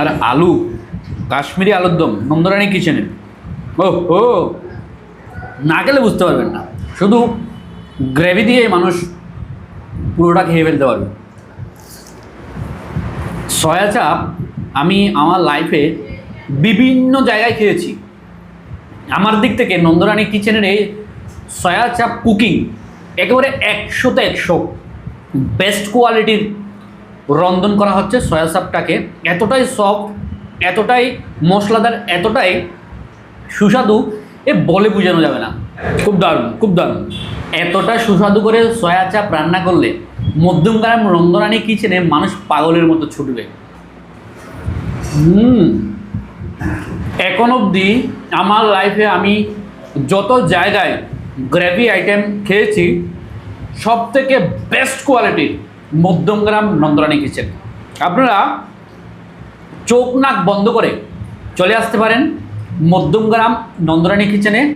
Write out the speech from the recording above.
আর আলু, কাশ্মীরি আলুর দম, নন্দরানী কিচেনে ও ও, না গেলে বুঝতে পারবেন না। শুধু গ্রেভি দিয়েই মানুষ পুরোটা খেয়ে ফেলতে পারবে। সয়া চাপ আমি আমার লাইফে বিভিন্ন জায়গায় খেয়েছি। আমার দিক থেকে নন্দরানী কিচেনের এই সয়া চাপ কুকিং একেবারে একশোতে একশো। বেস্ট কোয়ালিটির রন্ধন করা হচ্ছে সয়া চাপটাকে এতটাই সফট এতটাই মশলাদার, এতটাই সুস্বাদু, এ বলে বোঝানো যাবে না। খুব দারুণ খুব দারুণ। এতটা সুস্বাদু করে সয়া চাপ রান্না করলে মধ্যমগ্রাম রন্ধনানী কিচেনে মানুষ পাগলের মতো ছুটবে। হুম। এখন অবধি আমার লাইফে আমি যত জায়গায় গ্রেভি আইটেম খেয়েছি সব থেকে বেস্ট কোয়ালিটির মধ্যমগ্রাম নন্দরানী কিচেন। আপনারা চোখ নাক বন্ধ করে চলে আসতে পারেন মধ্যমগ্রাম নন্দরানী কিচেনে।